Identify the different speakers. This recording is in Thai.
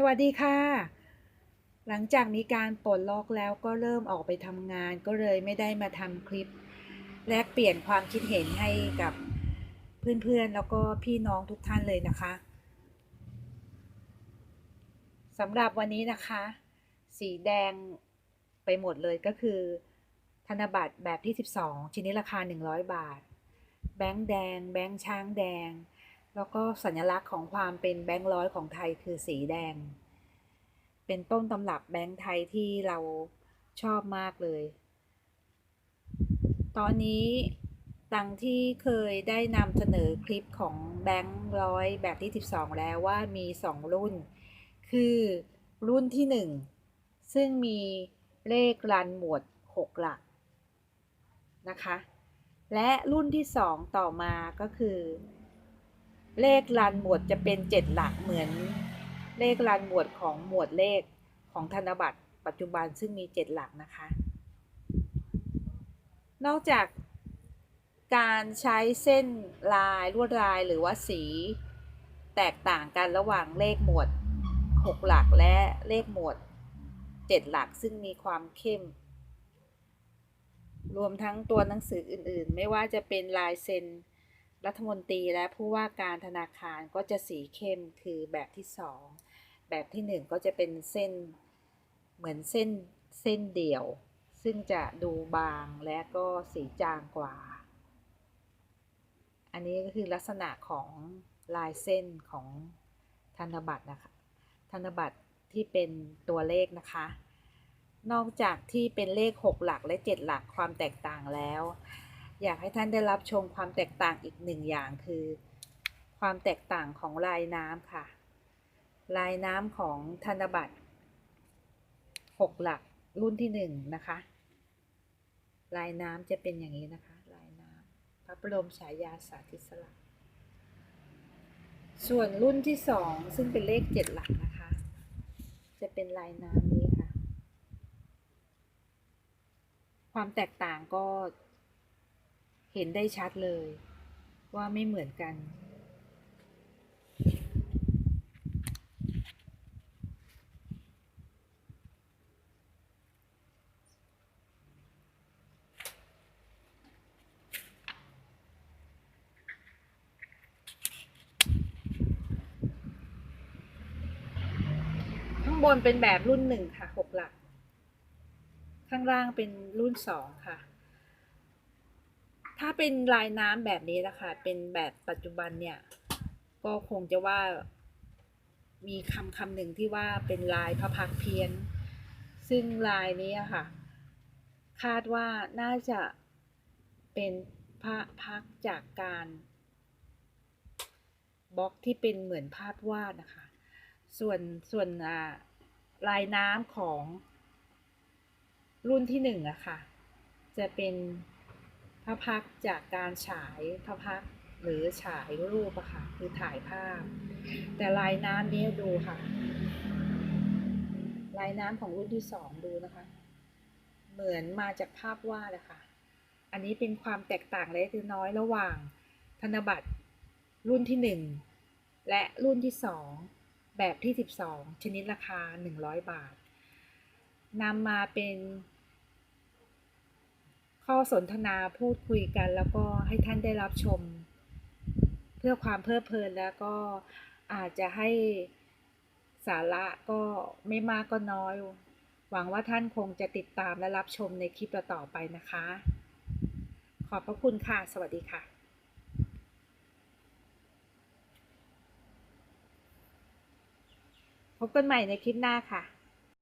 Speaker 1: สวัสดีค่ะ หลังจากมีการปลดล็อกแล้วก็เริ่มออกไปทำงาน ก็เลยไม่ได้มาทำคลิป แลกเปลี่ยนความคิดเห็นให้กับเพื่อนๆ แล้วก็พี่น้องทุกท่านเลยนะคะสำหรับวันนี้นะคะ สีแดงไปหมดเลยก็คือ ธนบัตรแบบที่ 12 ชิ้นนี้ราคา 100 บาท แบงค์แดง แบงค์ช้างแดง แล้วก็สัญลักษณ์ของความเป็นแบงค์ร้อยของไทยคือสีแดง เป็นต้นตำรับแบงค์ไทยที่เราชอบมากเลย ตอนนี้ดังที่เคยได้นำเสนอคลิปของแบงค์ร้อยแบบที่ 12 แล้วว่ามี 2 รุ่น คือรุ่นที่ 1 ซึ่งมีเลขรันหมวด 6 หลักนะคะ และรุ่นที่ 2 ต่อมาก็คือ เลขรันหมวดจะเป็น7หลักเหมือนเลขรันหมวดของหมวดเลขของธนบัตรปัจจุบันซึ่งมี7หลักนะคะ นอกจากการใช้เส้นลายลวดลายหรือว่าสี แตกต่างกันระหว่างเลขหมวด 6 หลักและเลขหมวด 7 หลักซึ่งมีความเข้ม รวมทั้งตัวหนังสืออื่นๆ ไม่ว่าจะเป็นลายเซ็น รัฐมนตรีและผู้ว่าการธนาคารก็จะสีเข้มคือแบบที่ 2 แบบที่ 1 ก็จะเป็นเส้นเหมือนเส้นเส้นเดี่ยว ซึ่งจะดูบางและก็สีจางกว่า อันนี้ก็คือลักษณะของลายเส้นของธนบัตรนะคะ ธนบัตรที่เป็นตัวเลขนะคะ นอกจากที่เป็นเลข 6 หลักและ 7 หลักความแตกต่างแล้ว อยากให้ท่านได้รับชมความแตกต่างอีกหนึ่งอย่างคือ ความแตกต่างของลายน้ำค่ะ ลายน้ำของธนบัตร 6 หลักรุ่นที่ 1 นะคะ ลายน้ำจะเป็นอย่างนี้นะคะ ลายน้ำพระบรมฉายาสาธิสลักษณ์ส่วนรุ่นที่ 2 ซึ่งเป็นเลข 7 หลักนะคะ จะเป็นลายน้ำนี้ค่ะ ความแตกต่างก็ เห็นได้ชัดเลย ว่าไม่เหมือนกัน ข้างบนเป็นแบบรุ่นหนึ่งค่ะหกหลัก ข้างล่างเป็นรุ่นสองค่ะ ถ้าเป็นลายน้ำแบบนี้นะคะเป็นแบบปัจจุบันเนี่ย ก็คงจะว่า มีคำคำหนึ่งที่ว่าเป็นลายพระพักเพียน ซึ่งลายนี้ค่ะ คาดว่าน่าจะเป็นพระพักจากการบล็อกที่เป็นเหมือนภาพวาดนะคะ ส่วนส่วนลายน้ำของรุ่นที่หนึ่งอะค่ะ จะเป็น ระพักจากการฉายพระพักหรือฉายรูปอะค่ะคือถ่ายภาพ แต่ลายน้ำนี้ดูค่ะ ลายน้ำของรุ่นที่สองดูนะคะ เหมือนมาจากภาพวาดเลยค่ะ อันนี้เป็นความแตกต่างเล็กน้อยระหว่างธนบัตรรุ่นที่หนึ่งและรุ่นที่สองแบบที่ 12 ชนิดราคา 100 บาทนำมาเป็น ข้อสนทนาพูดคุยกัน แล้วก็ให้ท่านได้รับชม เพื่อความเพลิดเพลินแล้วก็อาจจะให้สาระก็ไม่มากก็น้อย หวังว่าท่านคงจะติดตามและรับชมในคลิปต่อไปนะคะ ขอบพระคุณค่ะ สวัสดีค่ะพบกันใหม่ในคลิปหน้าค่ะ